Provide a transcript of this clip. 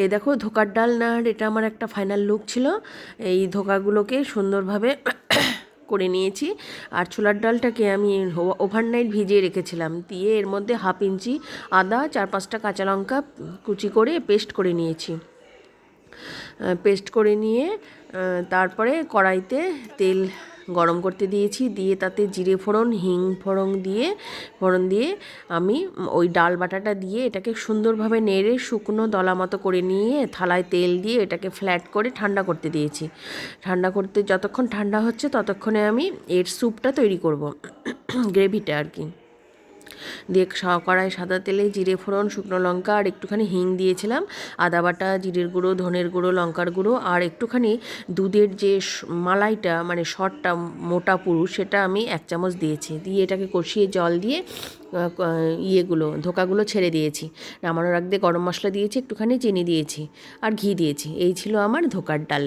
এই দেখো ধোকার ডাল না এটা আমার একটা ফাইনাল লুক ছিল। এই ধোকাগুলোকে সুন্দরভাবে করে নিয়েছি। আর ছোলার ডালটাকে আমি ওভারনাইট ভিজিয়ে রেখেছিলাম। দিয়ে এর মধ্যে হাফ ইঞ্চি আদা, চার পাঁচটা কাঁচা লঙ্কা কুচি করে পেস্ট করে নিয়েছি। পেস্ট করে নিয়ে তারপরে কড়াইতে তেল গরম করতে দিয়েছি, দিয়ে তাতে জিরে ফোড়ন, হিং ফোড়ন দিয়ে ফোড়ন দিয়ে আমি ওই ডাল বাটাটা দিয়ে এটাকে সুন্দরভাবে নেড়ে শুকনো দলা মতো করে নিয়ে থালায় তেল দিয়ে এটাকে ফ্ল্যাট করে ঠান্ডা করতে দিয়েছি। ঠান্ডা করতে যতক্ষণ ঠান্ডা হচ্ছে ততক্ষণে আমি এর স্যুপটা তৈরি করব গ্রেভিটা আর কি। দিয়ে কড়াই, সাদা তেলে জিরে ফোড়ন, শুকনো লঙ্কা আর একটুখানি হিং দিয়েছিলাম। আদা বাটা, জিরের গুঁড়ো, ধনের গুঁড়ো, লঙ্কার গুঁড়ো আর একটুখানি দুধের যে মালাইটা মানে শটটা মোটা পুরু, সেটা আমি এক চামচ দিয়েছি। দিয়ে এটাকে কষিয়ে জল দিয়ে ইয়েগুলো, ধোকাগুলো ছেড়ে দিয়েছি। নামানোর আগে গরম মশলা দিয়েছি, একটুখানি চিনি দিয়েছি আর ঘি দিয়েছি। এই ছিল আমার ধোকার ডাল।